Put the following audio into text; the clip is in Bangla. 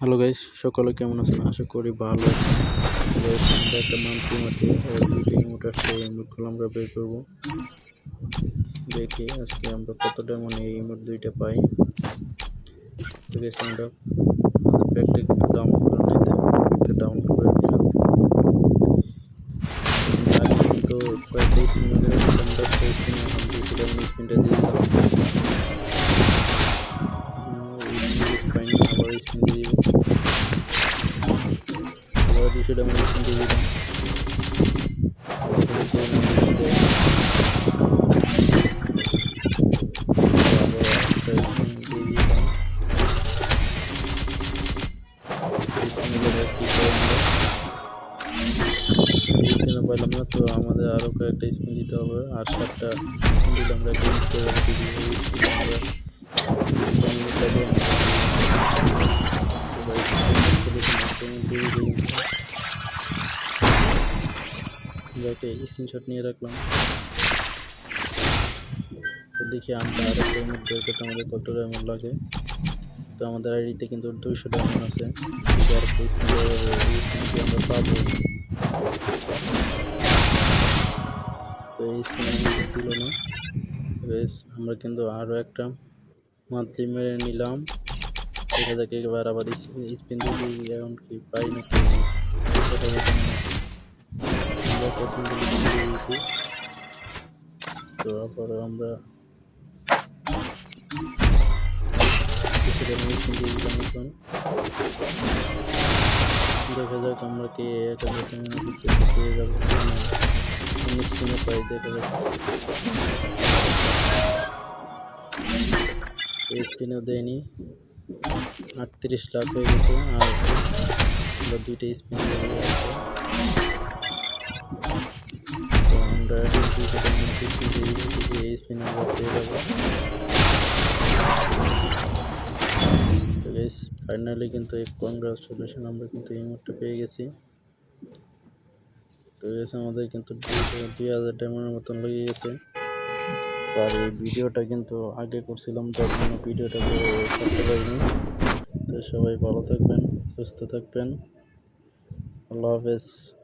হ্যালো গাইস সকলে কেমন আছেন? আশা করি ভালো আছেন। একটা ইমোট আসছে এই ইমোটগুলো আমরা বের করব। দেখি আজকে আমরা কতটা মানে এই ইমোট দুইটা পাই। তো গাইস আমরা প্যাকটা ডাউনলোড করে নিতে প্যাকটা ডাউনলোড করে নিলাম। কয়েকটা ডাউন স্পিন দিলে কি করে আমরা স্পিনও পাইলাম না তো আমাদের আরও কয়েকটা স্পিন দিতে হবে আর সাতটা স্পিন দিলে আমরা যাকে স্ক্রিনশট নিয়ে রাখলাম। তো দেখি আমরা আরও পেমেন্ট আমাদের কত ডায়মন্ড লাগে। তো আমাদের আইডিতে কিন্তু দুইশো ডায়মন্ড আছে। আমরা পাবো। তো এই স্ক্রিন দিল বেশ, আমরা কিন্তু আরও একটা মান্থলি মেরে নিলাম। দেখা যাক এবার আবার স্পিন দিয়ে কি পাই না। আমরা একটা single দিয়েছি তারপরে আমরা দেখা যাক আমরা কি এক হাজার পেয়ে যাব স্পিনে পাই দেখা যাক দেয়নি আটত্রিশ লাখ হয়ে গেছে আর দুইটা স্পিন ফাইনালি কিন্তু এই কংগ্রাচুলেশন আমরা কিন্তু এই মুহূর্তে পেয়ে গেছি। তো গেছে আমাদের কিন্তু দুই- হাজার ডায়মন্ডের মতন লেগে গেছে। আর এই ভিডিওটা কিন্তু আগে করছিলাম যার জন্য ভিডিওটা করতে পারিনি। তো সবাই ভালো থাকবেন, সুস্থ থাকবেন। আল্লাহ হাফেজ।